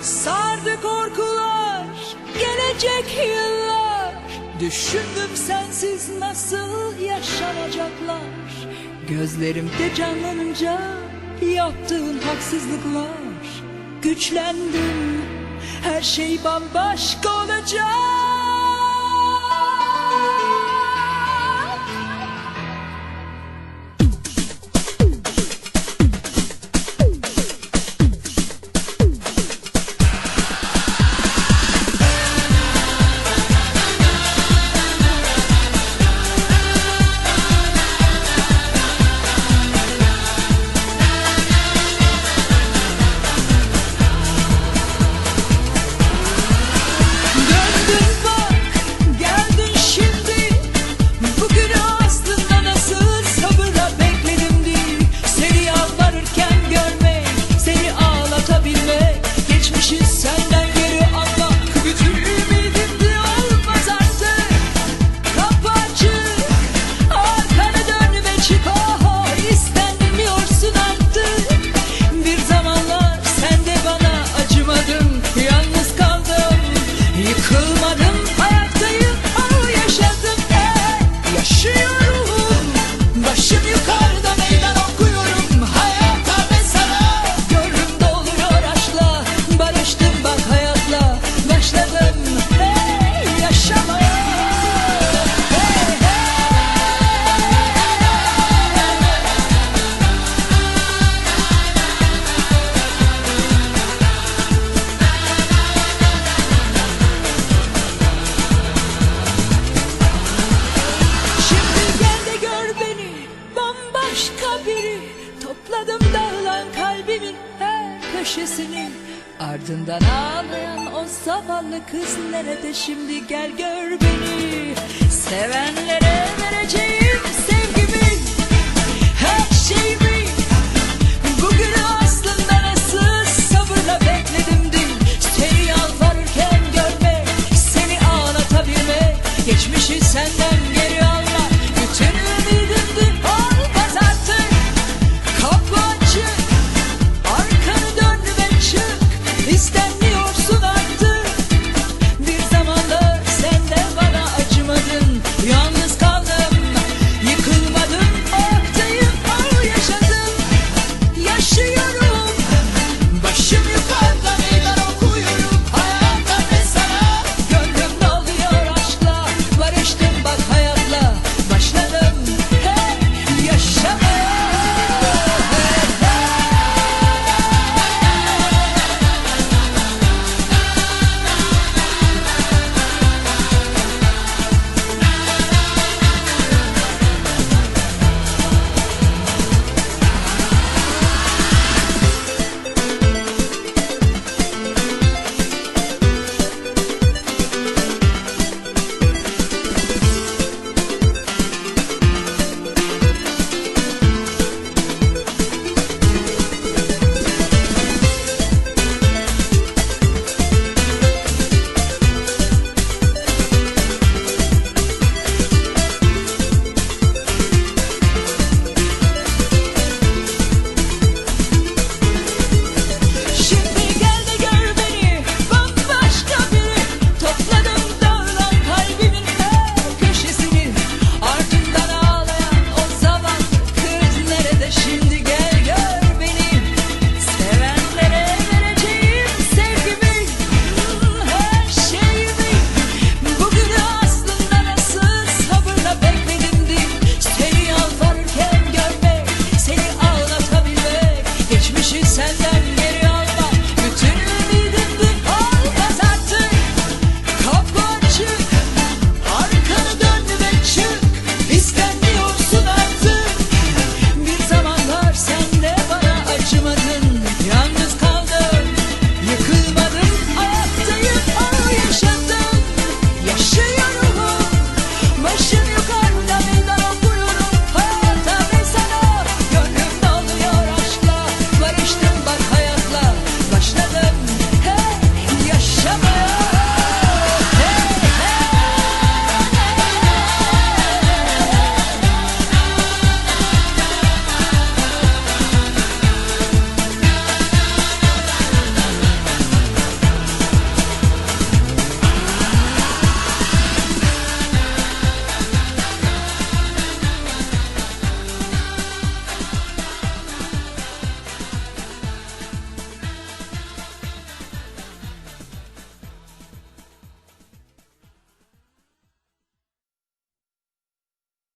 Sardı korkular, gelecek yıllar. Düşündüm sensiz nasıl yaşanacaklar. Gözlerimde canlanınca yaptığın haksızlıklar. Güçlendim, her şey bambaşka olacak. köşesini Ardından ağlayan o zavallı kız nerede? Şimdi gel gör beni. Sevenlere vereceğim